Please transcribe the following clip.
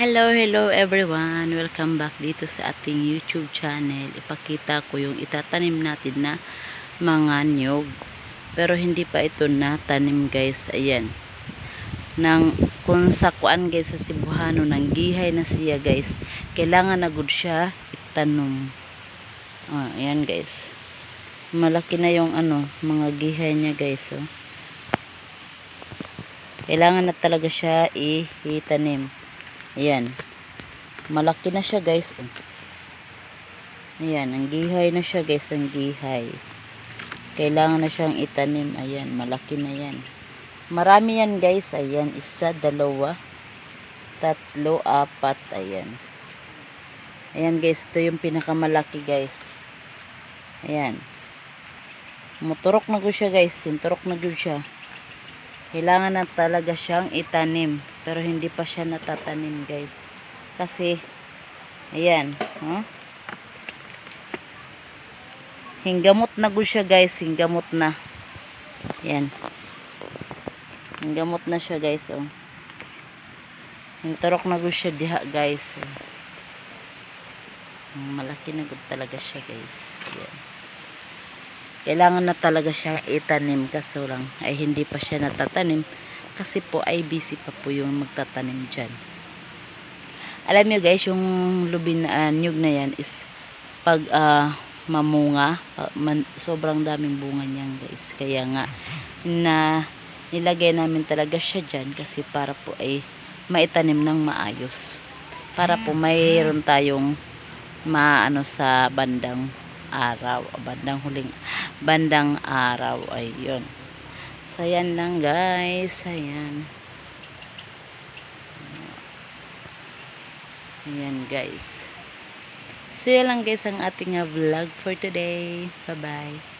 Hello, hello everyone. Welcome back dito sa ating YouTube channel. Ipakita ko yung itatanim natin na mga nyog. Pero hindi pa ito natanim guys. Ayan. Nang, kung sa kuan guys sa Cebuano, nang gihay na siya guys. Kailangan na good siya itanom. Ah, ayan guys. Malaki na yung ano, mga gihay niya guys. Oh. Kailangan na talaga siya i-itanim. Ayan. Malaki na siya guys. Ayan. Ang gihay na siya guys. Ang gihay. Kailangan na siyang itanim. Ayan. Malaki na yan. Marami yan guys. Ayan. Isa, dalawa, tatlo, apat. Ayan. Ayan guys. Ito yung pinakamalaki guys. Ayan. Muturok na ko siya guys. Sinturok na ko siya kailangan na talaga siyang itanim pero hindi pa siya natatanim guys. Kasi ayan huh? hinggamot na go siya guys. Hinggamot na. Ayan. Hinggamot na siya guys oh. Hinturok na go siya diha guys malaki na good talaga siya guys. Ayan kailangan na talaga siya itanim kaso lang ay hindi pa siya natatanim. Kasi po ay busy pa po yung magtatanim dyan. Alam nyo guys yung lubin uh, nyug na yan is pag uh, mamunga uh, man, sobrang daming bunga niyan guys. Kaya nga na nilagay namin talaga siya dyan kasi para po ay maitanim ng maayos. Para po mayroon tayong maano sa bandang araw bandang huling bandang araw ayun. So yan lang guys ayan. Ayan guys. So yan lang guys ang ating uh, vlog for today. Bye bye